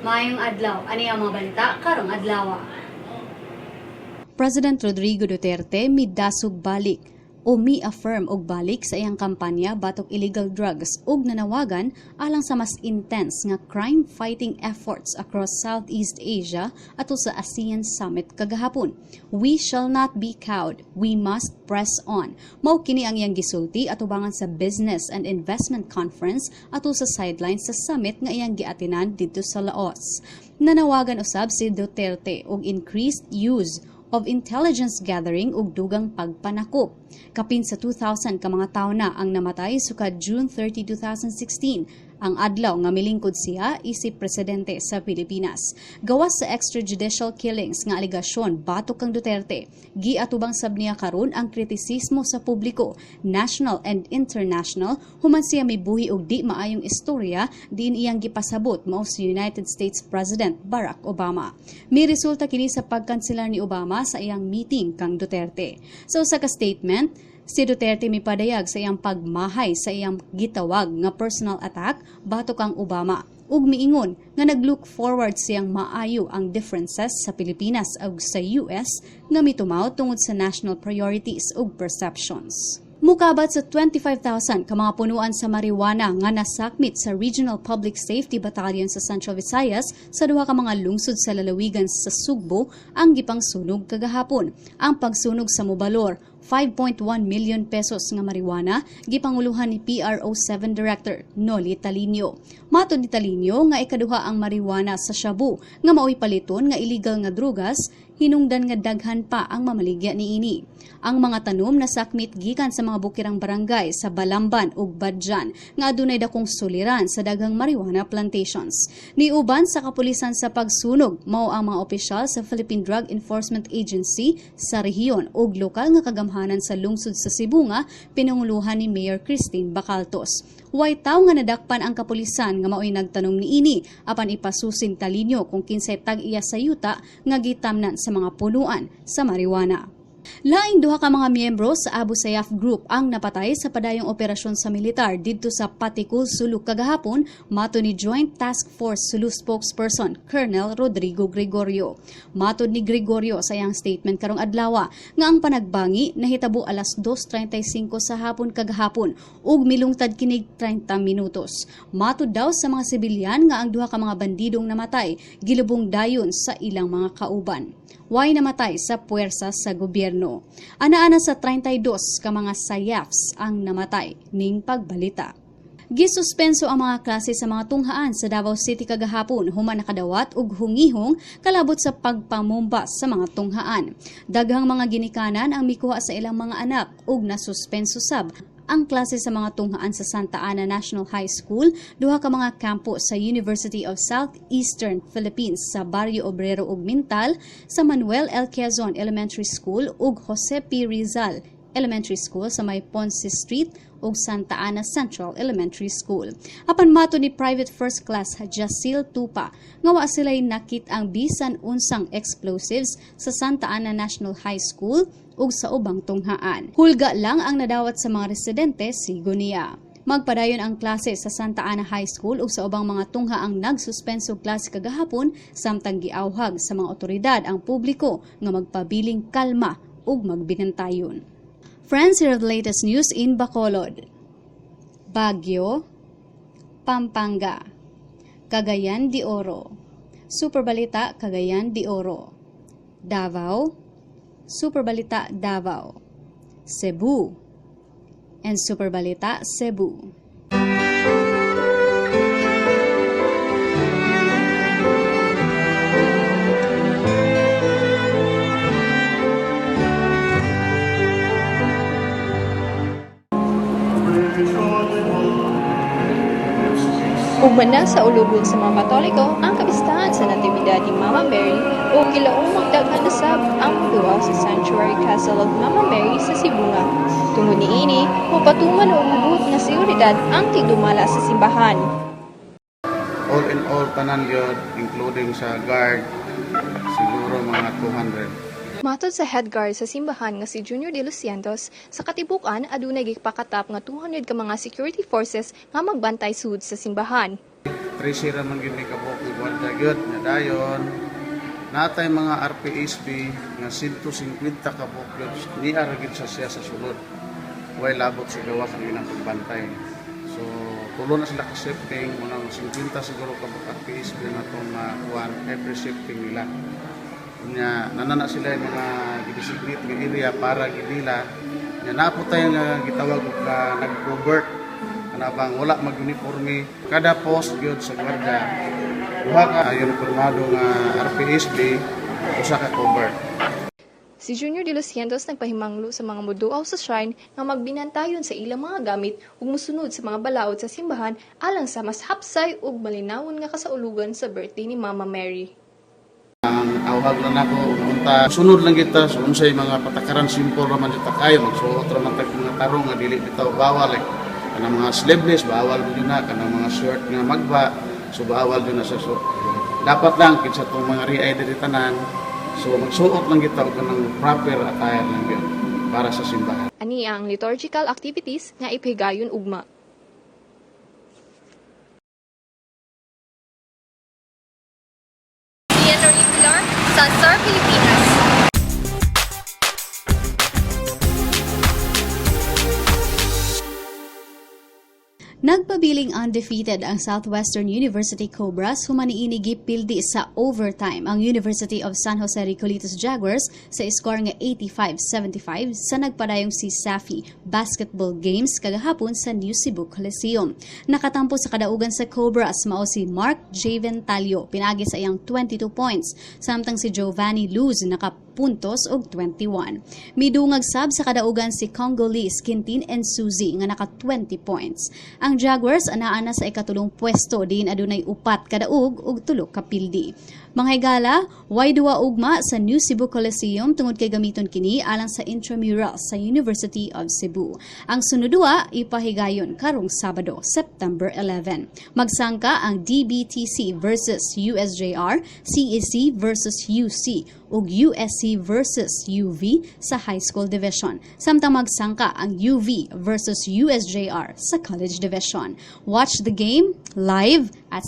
Maayong adlaw, ani ang mga balita? Karong adlaw. President Rodrigo Duterte midasog balik o mi-affirm og balik sa iyang kampanya batok illegal drugs ug nanawagan alang sa mas intense nga crime fighting efforts across Southeast Asia ato sa ASEAN Summit kagahapon. We shall not be cowed. We must press on. Mao kini ang iyang gisulti atubangan sa Business and Investment Conference ato sa sidelines sa summit nga iyang giatinan didto sa Laos. Nanawagan usab si Duterte og increased use of intelligence gathering ug dugang pagpanakop. Kapin sa 2,000 ka mga tawo na ang namatay sukad June 30, 2016 ang adlaw nga milingkod siya isip presidente sa Pilipinas. Gawas sa extrajudicial killings nga aligasyon batok kang Duterte, giatubang sab niya karon ang kritisismo sa publiko, national and international, human siya may buhi og di maayong istorya diin iyang gipasabot mao si United States President Barack Obama. May resulta kini sa pagkanselar ni Obama sa iyang meeting kang Duterte. So sa ka-statement, Si Duterte mipadayag sa iyang pagmahay sa iyang gitawag nga personal attack batok kang Obama ug miingon nga naglook forward siyang maayo ang differences sa Pilipinas ug sa US nga mitumaw tungod sa national priorities ug perceptions. Mukabat sa 25,000 ka mga punuan sa marijuana nga nasakmit sa Regional Public Safety Battalion sa Central Visayas sa duha ka mga lungsod sa lalawigan sa Sugbo ang gipang sunog kagahapon. Ang pagsunog sa Mobalor 5.1 million pesos nga marijuana gipanguluhan ni PRO7 Director Noli Talinio. Mato ni Talinio nga ikaduha ang marijuana sa Shabu nga maoy paliton nga illegal nga drugas hinungdan nga daghan pa ang mamaligya niini. Ang mga tanom na sakmit gikan sa mga bukirang barangay sa Balamban ug Badjan nga adunay dakong suliran sa daghang marijuana plantations. Niuban sa kapulisan sa pagsunog mao ang mga opisyal sa Philippine Drug Enforcement Agency sa rehiyon ug lokal nga kagamhanan sa lungsod sa Cebu nga pinanguluhan ni Mayor Christine Bacaltos. Way taw nga nadakpan ang kapulisan nga maoy nagtanong niini apan ipasusin talinyo kung kinsay tag iya sa yuta nga gitamnan sa mga punuan sa marijuana. Laing duha ka mga miyembro sa Abu Sayyaf Group ang napatay sa padayong operasyon sa militar didto sa Patikul, Sulu kagahapon, mato ni Joint Task Force Sulu spokesperson Colonel Rodrigo Gregorio. Matod ni Gregorio sa iyang statement karong adlaw nga ang panagbangi nahitabo alas 2:35 sa hapon kagahapon ug milungtad kinig 30 minutos. Matod daw sa mga sibilyan nga ang duha ka mga bandidong namatay gilubong dayon sa ilang mga kauban way namatay sa puwersa sa gobyerno. Ana-ana sa 32 ka mga sayafs ang namatay ning pagbalita. Gisuspenso ang mga klase sa mga tunghaan sa Davao City kagahapon human nakadawat ug hungihong kalabot sa pagpamumbas sa mga tunghaan. Daghang mga ginikanan ang mikuha sa ilang mga anak ug nasuspenso sab ang klase sa mga tunghaan sa Santa Ana National High School, duha ka mga kampo sa University of Southeastern Philippines sa Barrio Obrero ug Mintal, sa Manuel L. Quezon Elementary School ug Jose P. Rizal Elementary School sa may Ponce Street ug Santa Ana Central Elementary School. Apan mato ni Private First Class Jacil Tupa nga wa sila'y nakit ang bisan unsang explosives sa Santa Ana National High School ug sa ubang tunghaan. Hulga lang ang nadawat sa mga residente sigo niya. Magpadayon ang klase sa Santa Ana High School ug sa ubang mga tunghaang nagsuspenso klase kagahapon samtang giawhag sa mga otoridad ang publiko nga magpabiling kalma ug magbinantayon. Friends, here are the latest news in Bacolod. Baguio, Pampanga, Cagayan de Oro, Superbalita Cagayan de Oro, Davao, Superbalita Davao, Cebu, and Superbalita Cebu. Umana sa ulubon sa mga Katoliko ang kapistahan sa Natividad ni Mama Mary o kilaong magdaghan na sab ang duwa sa Sanctuary Castle of Mama Mary sa Sibunga. Tungod ni ini, mupatuman o ubud na seguridad ang tigdumala sa simbahan. all in all tanan gyud including sa guard siguro mga 200 Matod sa head guard sa simbahan nga si Junior De Los Santos, sa katibukan adunay gipakatap nga 200 ka mga security forces nga magbantay sud sa simbahan. 13 ra man gyud ni kabuk ni gwardiya gyud nya dayon natay mga RPSB nga 150 ka gyud ni ara gyud sa siya sa sulod. Way labot sa gawas ang ilang pagbantay so tulo na sila ka shifting. Mga 50 siguro ka RPSB na tong uh, every shifting nila. Nya nanana sila yung mga gidesignate nga area para gidila. Nya napo tayo nga gitawag ka nag-covert ana bang wala mag-uniforme. Kada post gyud sa gwardiya duha ka ayon formado nga RPSB usa ka covert Si Junior De Los Cientos nagpahimanglo sa mga muduaw sa shrine nga magbinantayon sa ilang mga gamit ug musunod sa mga balaod sa simbahan alang sa mas hapsay ug malinawon nga kasaulugan sa birthday ni Mama Mary. ang awhag na nako unta sunod lang kita so unsay mga patakaran simple ra man kita kayo magsuot ra man mga tarong nga dili bitaw bawal like kanang mga sleeveless bawal gyud na. Kanang mga short nga magba so bawal gyud na sa so dapat lang kinsa tong mga riay diri tanan so magsuot lang kita og kanang proper attire lang gyud para sa simbahan Ani ang liturgical activities nga ipigayon ugma. Pilar, sa Star Pilipinas. Nagpabiling undefeated ang Southwestern University Cobras humaniini gipildi sa overtime ang University of San Jose Recolitos Jaguars sa score nga 85-75 sa nagpadayong si Safi Basketball Games kagahapon sa New Cebu Coliseum. Nakatampo sa kadaugan sa Cobras mao si Mark Javen Talio pinagi sa iyang 22 points samtang si Giovanni Luz naka puntos og 21. Midungag sab sa kadaugan si Congolese Quintin and Suzy nga naka 20 points. Ang Jaguars anaa na sa ikatulong pwesto din adunay upat kadaug ug tulo ka pildi. Mga higala, way duwa ugma sa New Cebu Coliseum tungod kay gamiton kini alang sa intramural sa University of Cebu. Ang sunodua ipahigayon karong Sabado, September 11. Magsangka ang DBTC versus USJR, CEC versus UC ug USC versus UV sa high school division. Samtang magsangka ang UV versus USJR sa college division. Watch the game live at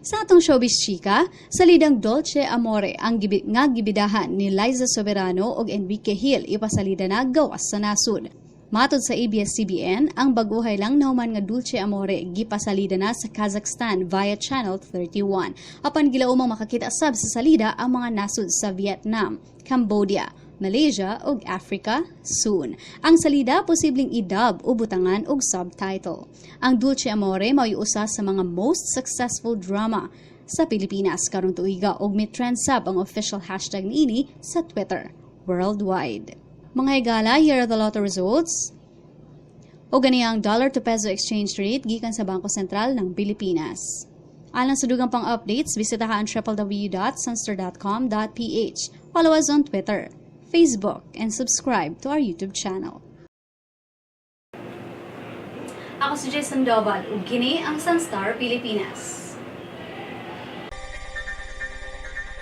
Sa atong showbiz chika, sa lidang Dolce Amore ang gibi, nga gibidahan ni Liza Soberano ug Enrique Hill ipasalida na gawas sa nasud. Matod sa ABS-CBN, ang baguhay lang nahuman nga Dulce Amore gipasalida na sa Kazakhstan via Channel 31. Apan gilaumang makakita sab sa salida ang mga nasud sa Vietnam, Cambodia, Malaysia ug Africa soon. Ang salida posibleng i-dub o butangan og subtitle. Ang Dulce Amore mao usa sa mga most successful drama sa Pilipinas karong tuiga ug mitrend sab ang official hashtag niini sa Twitter worldwide. Mga higala, here are the lotto results. O gani ang dollar to peso exchange rate gikan sa Bangko Sentral ng Pilipinas. Alang sa dugang pang updates, bisitahan ang www.sunster.com.ph. Follow us on Twitter, Facebook, and subscribe to our YouTube channel. Ako si Jason Doval, ug kini ang Sunstar Pilipinas.